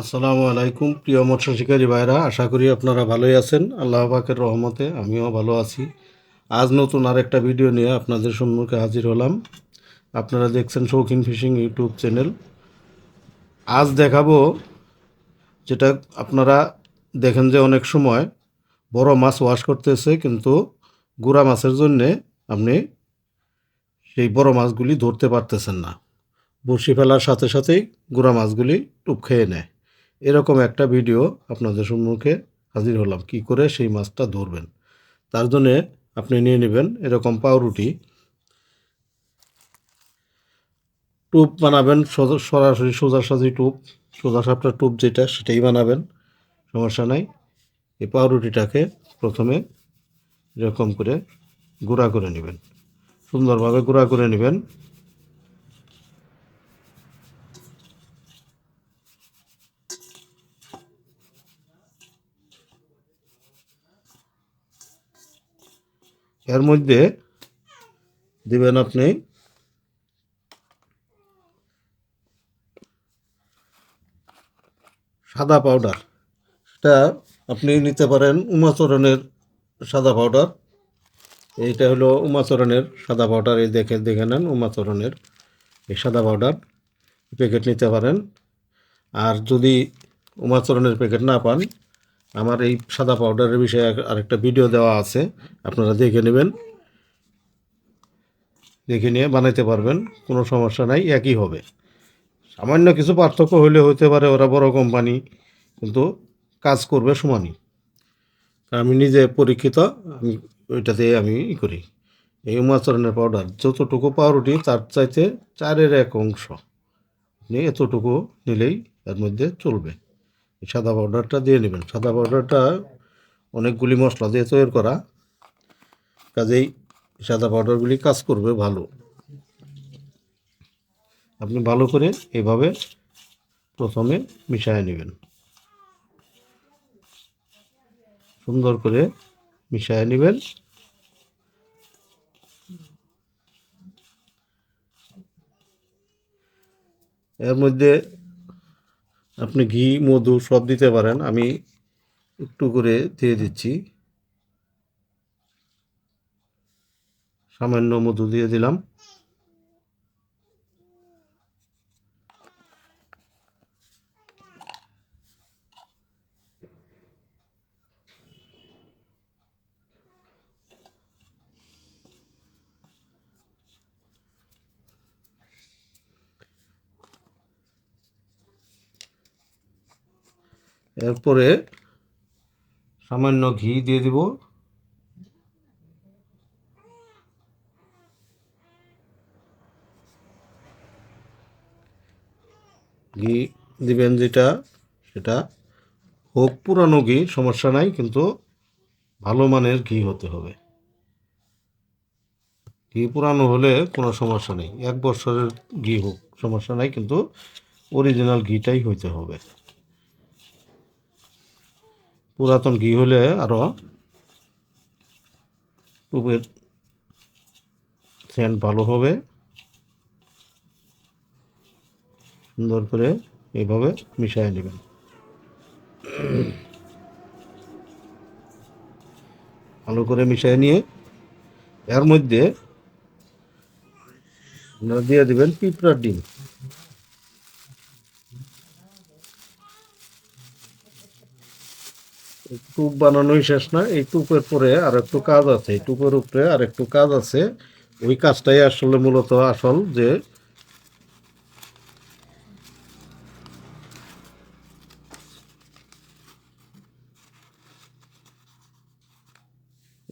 আসসালামু আলাইকুম, প্রিয় মৎস্য শিকারী ভাইরা, আশা করি আপনারা ভালোই আছেন। আল্লাহ পাকের রহমতে আমিও ভালো আছি। আজ নতুন আরেকটা ভিডিও নিয়ে আপনাদের সম্মুখে হাজির হলাম। আপনারা দেখছেন শৌখিন ফিশিং ইউটিউব চ্যানেল। আজ দেখাবো যেটা আপনারা দেখেন যে অনেক সময় বড় মাছ ওয়াশ করতেছে, কিন্তু গুড়া মাছের জন্যে আপনি সেই বড় মাছগুলি ধরতে পারতেছেন না। বড়শি ফেলার সাথে সাথেই গুড়া মাছগুলি টুপ খেয়ে নেয়। এরকম একটা ভিডিও আপনাদের সম্মুখে হাজির হলাম। কি করে সেই মাছটা ধরবেন? তার জন্যে আপনি নিয়ে নেবেন এরকম পাউরুটি। টুপ বানাবেন, সোজা- সরাসরি সোজাসাজি টুপ। সোজা সাপটা টুপ যেটা, সেটাই বানাবেন, সমস্যা নাই। এই পাউরুটিটাকে প্রথমে এরকম করে গুঁড়া করে নেবেন। সুন্দরভাবে গুঁড়া করে নেবেন। এর মধ্যে দিবেন আপনি সাদা পাউডার সেটা আপনি নিতে পারেন উমাচরণের সাদা পাউডার এইটা হলো উমাচরণের সাদা পাউডার এই দেখে দেখে নেন উমাচরণের এই সাদা পাউডার প্যাকেট নিতে পারেন। আর যদি উমাচরণের প্যাকেট না পান আমার এই সাদা পাউডারের বিষয়ে আরেকটা ভিডিও দেওয়া আছে। আপনারা দেখে নেবেন। দেখে নিয়ে বানাইতে পারবেন। কোনো সমস্যা নাই, একই হবে। সামান্য কিছু পার্থক্য হলে হতে পারে ওরা বড় কোম্পানি কিন্তু কাজ করবে সমানই। আমি নিজে পরীক্ষিত, আমি ওইটাতে আমি ই করি। এই উমাচরণের পাউডার যতটুকু পাউরুটি, তার চাইতে চারের এক অংশ। আপনি এতটুকু নিলেই এর মধ্যে চলবে। সাদা পাউডারটা দিয়ে নেবেন। সাদা পাউডারটা অনেকগুলি মশলা দিয়ে তৈরি করা। কাজেই সাদা পাউডারগুলি কাজ করবে ভালো। আপনি ভালো করে এভাবে প্রথমে মিশিয়ে নেবেন। সুন্দর করে মিশিয়ে নেবেন। এর মধ্যে আপনি ঘি, মধু সব দিতে পারেন। আমি একটু করে দিয়ে দিচ্ছি। সামান্য মধু দিয়ে দিলাম। এরপরে সামান্য ঘি দিয়ে দিব। ঘি দিবেন যেটা, সেটা। হোক, পুরানো ঘি, সমস্যা নাই, কিন্তু ভালো মানের ঘি হতে হবে। ঘি পুরানো হলে কোনো সমস্যা নেই। এক বছরের ঘি হোক, সমস্যা নাই, কিন্তু অরিজিনাল ঘিটাই হইতে হবে। পুরাতন ঘি হলে আরও টুপের সেন্ট ভালো হবে। সুন্দর করে এইভাবে মিশিয়ে নেবেন। ভালো করে মিশিয়ে নিয়ে এর মধ্যে দিয়ে দেবেন পিঁপড়ার ডিম। টুপ বানানোই শেষ না, এই টুপের পরে আর একটু কাজ আছে, এই টুপের উপরে আর একটু কাজ আছে। ওই কাজটাই আসলে মূলত আসল যে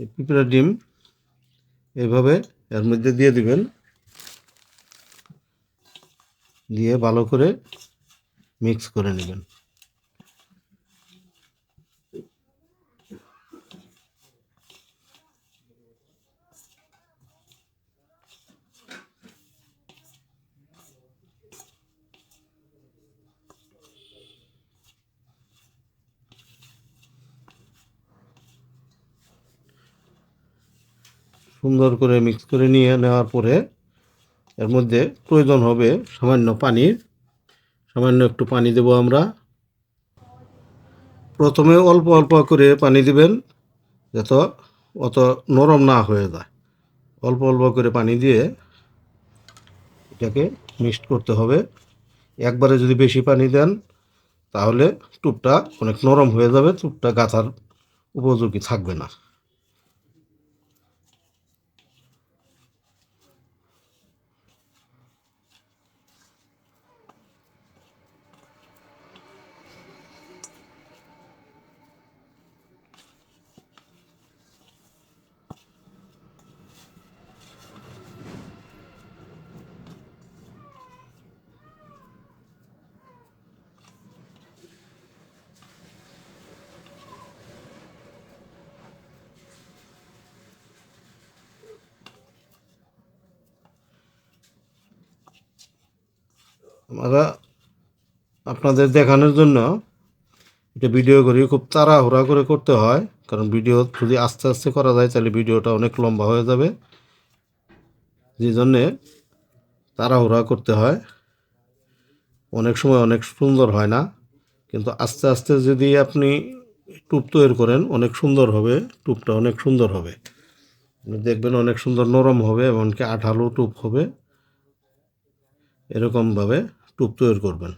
এই পিঁপড়ার ডিম এভাবে এর মধ্যে দিয়ে দিবেন। দিয়ে ভালো করে মিক্স করে নেবেন। সুন্দর করে মিক্স করে নিয়ে নেওয়ার পরে এর মধ্যে প্রয়োজন হবে সামান্য পানির সামান্য একটু পানি দেবো আমরা। প্রথমে অল্প অল্প করে পানি দিবেন যত অত নরম না হয়ে যায়। অল্প অল্প করে পানি দিয়ে এটাকে মিক্সড করতে হবে। একবারে যদি বেশি পানি দেন তাহলে টুপটা অনেক নরম হয়ে যাবে টুপটা গাঁথার উপযোগী থাকবে না। আমরা আপনাদের দেখানোর জন্য এটা ভিডিও করি খুব তাড়াহুড়া করে করতে হয়, কারণ ভিডিও যদি আস্তে আস্তে করা যায়, তাহলে ভিডিওটা অনেক লম্বা হয়ে যাবে। যে জন্যে তাড়াহুড়া করতে হয়। অনেক সময় অনেক সুন্দর হয় না, কিন্তু আস্তে আস্তে যদি আপনি টুপ তৈরি করেন, অনেক সুন্দর হবে টুপটা অনেক সুন্দর হবে। দেখবেন অনেক সুন্দর নরম হবে, এমনকি আঠালো টুপ হবে। এরকমভাবে টুপ তৈরি করবেন।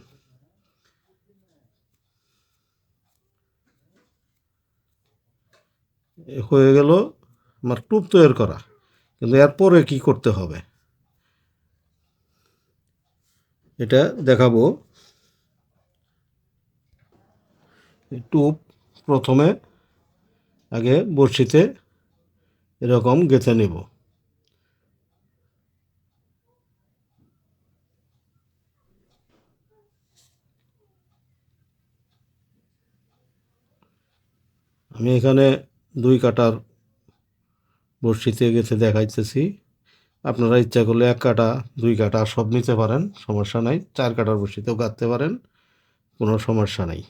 হয়ে গেল আমার টুপ তৈরি করা। কিন্তু এরপরে কি করতে হবে? এটা দেখাবো। টুপ প্রথমে আগে বড়শিতে এরকম গেঁথে নেব। আমি এখানে দুই কাটার বড়শিতে গেছে দেখাইতেছি। আপনারা ইচ্ছা করলে এক কাটা, দুই কাটা সব নিতে পারেন, সমস্যা নাই। চার কাটার বড়শিতেও গাঁথতে পারেন, কোনো সমস্যা নাই।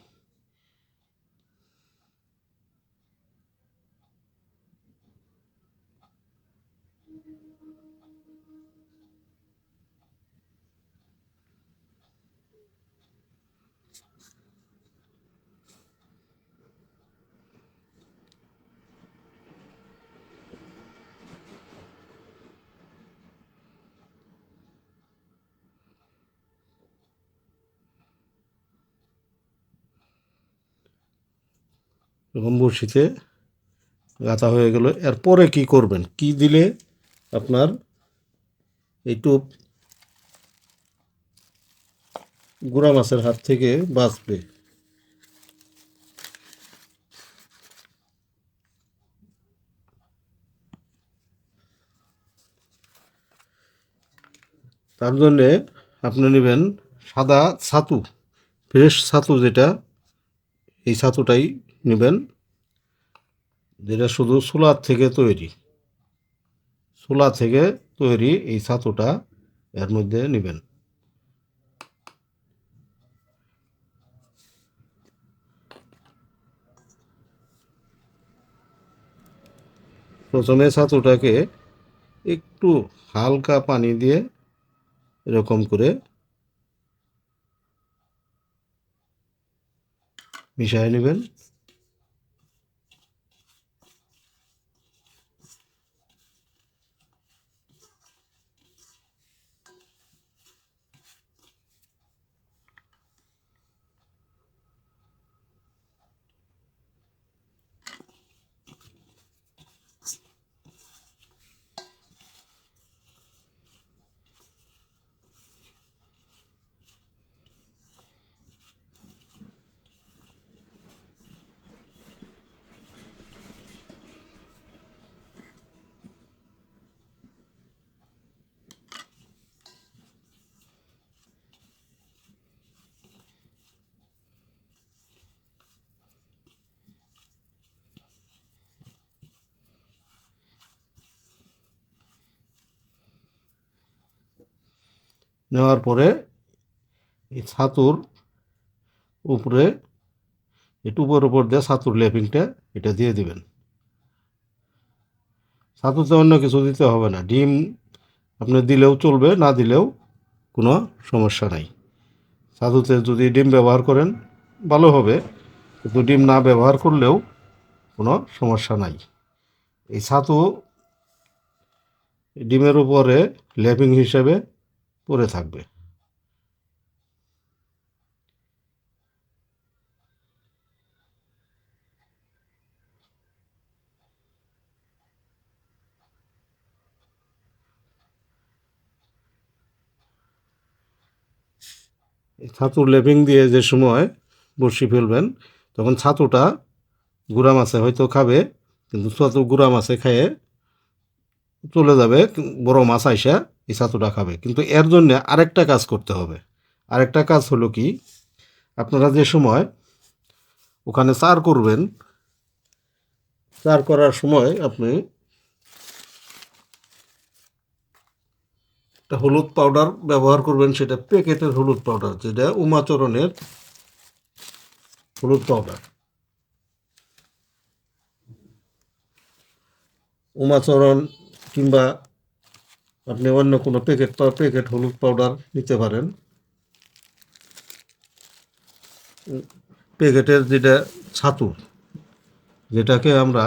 এরকম বড়শিতে গাঁথা হয়ে গেল। এরপরে কি করবেন? কি দিলে আপনার এই টোপ গুড়া মাছের হাত থেকে বাঁচবে? তার জন্যে আপনি নেবেন সাদা ছাতু, ফ্রেশ ছাতু যেটা, এই ছাতুটাই নেবেন। যেটা শুধু সোলার থেকে তৈরি। সোলা থেকে তৈরি এই ছাতুটা এর মধ্যে নেবেন। প্রথমে ছাতুটাকে একটু হালকা পানি দিয়ে এরকম করে মিশিয়ে নেবেন। নেওয়ার পরে এই ছাতুর উপরে টুপের উপর দিয়ে ছাতুর লেপিংটা এটা দিয়ে দিবেন। ছাতুতে অন্য কিছু দিতে হবে না। ডিম আপনি দিলেও চলবে, না দিলেও কোনো সমস্যা নাই। ছাতুতে যদি ডিম ব্যবহার করেন, ভালো হবে। কিন্তু ডিম না ব্যবহার করলেও কোনো সমস্যা নাই। এই ছাতু ডিমের উপরে ল্যাপিং হিসেবে পড়ে থাকবে। ছাতুর লেপিং দিয়ে যে সময় বড়শি ফেলবেন, তখন ছাতুটা গুড়া মাছে হয়তো খাবে, কিন্তু ছাতু গুড়া মাছে খেয়ে চলে যাবে বড় মাছ আইসা এই ছাতুটা খাবে কিন্তু এর জন্য আরেকটা কাজ করতে হবে। আরেকটা কাজ হলো কি? আপনারা যে সময় ওখানে চার করবেন চার করার সময় আপনি একটা হলুদ পাউডার ব্যবহার করবেন, সেটা প্যাকেটের হলুদ পাউডার, যেটা উমাচরণের হলুদ পাউডার। উমাচরণ কিংবা আপনি অন্য কোনো প্যাকেট প্যাকেট হলুদ পাউডার নিতে পারেন। প্যাকেটের যেটা ছাতু, যেটাকে আমরা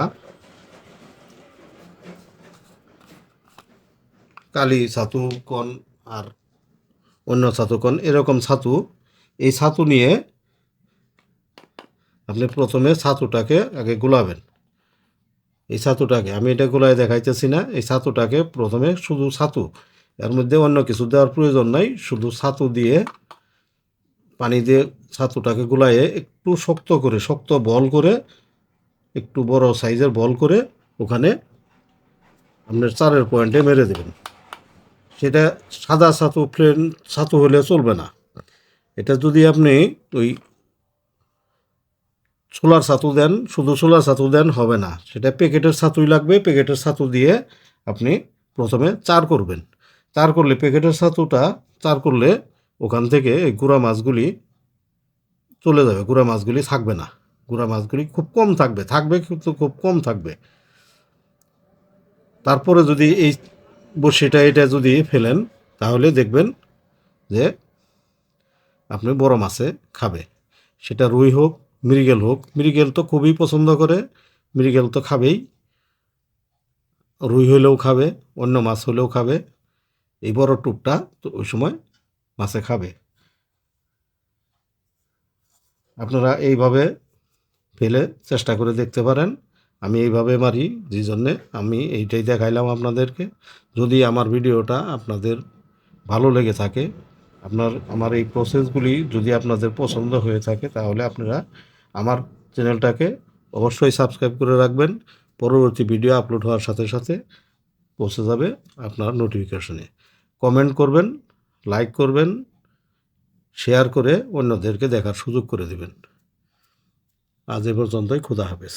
কালি ছাতু কন আর অন্য ছাতু কন এরকম ছাতু, এই ছাতু নিয়ে আপনি প্রথমে ছাতুটাকে আগে গুলাবেন। এই ছাতুটাকে, আমি এটা গোলায় দেখাইতেছি না, এই ছাতুটাকে প্রথমে শুধু ছাতু, এর মধ্যে অন্য কিছু দেওয়ার প্রয়োজন নাই, শুধু ছাতু দিয়ে পানি দিয়ে ছাতুটাকে গুলায়ে একটু শক্ত করে, শক্ত বল করে, একটু বড় সাইজের বল করে ওখানে আপনার চারের পয়েন্টে মেরে দেবেন। সেটা সাদা ছাতু, প্লেন ছাতু হলে চলবে না। এটা যদি আপনি ওই ছোলার ছাতু দেন, শুধু ছোলার ছাতু দেন হবে না। সেটা প্যাকেটের ছাতুই লাগবে, প্যাকেটের ছাতু দিয়ে আপনি প্রথমে চার করবেন। চার করলে প্যাকেটের ছাতুটা, চার করলে ওখান থেকে এই গুঁড়া মাছগুলি চলে যাবে। গুঁড়া মাছগুলি থাকবে না। গুঁড়া মাছগুলি খুব কম থাকবে। থাকবে কিন্তু খুব কম থাকবে। তারপরে যদি এই বড়শিটা, এটা যদি ফেলেন, তাহলে দেখবেন যে আপনি বড় মাছে খাবে। সেটা রুই হোক মৃগেল হোক। মৃগেল তো খুবই পছন্দ করে। মৃগেল তো খাবেই। রুই হলেও খাবে, অন্য মাছ হলেও খাবে। এই বড় টুকটা তো ওই সময় মাছে খাবে। আপনারা এইভাবে ফেলে চেষ্টা করে দেখতে পারেন। আমি এইভাবে মারি যে জন্যে আমি এইটাই দেখাইলাম আপনাদেরকে। যদি আমার ভিডিওটা আপনাদের ভালো লেগে থাকে, আপনার, আমার এই প্রসেসগুলি যদি আপনাদের পছন্দ হয়ে থাকে, তাহলে আপনারা আমার চ্যানেলটাকে অবশ্যই সাবস্ক্রাইব করে রাখবেন। পরবর্তী ভিডিও আপলোড হওয়ার সাথে সাথে পৌঁছে যাবে আপনার নোটিফিকেশনে কমেন্ট করবেন লাইক করবেন শেয়ার করে অন্যদেরকে দেখার সুযোগ করে দেবেন। আজ এ পর্যন্তই, খুদা হাফেজ।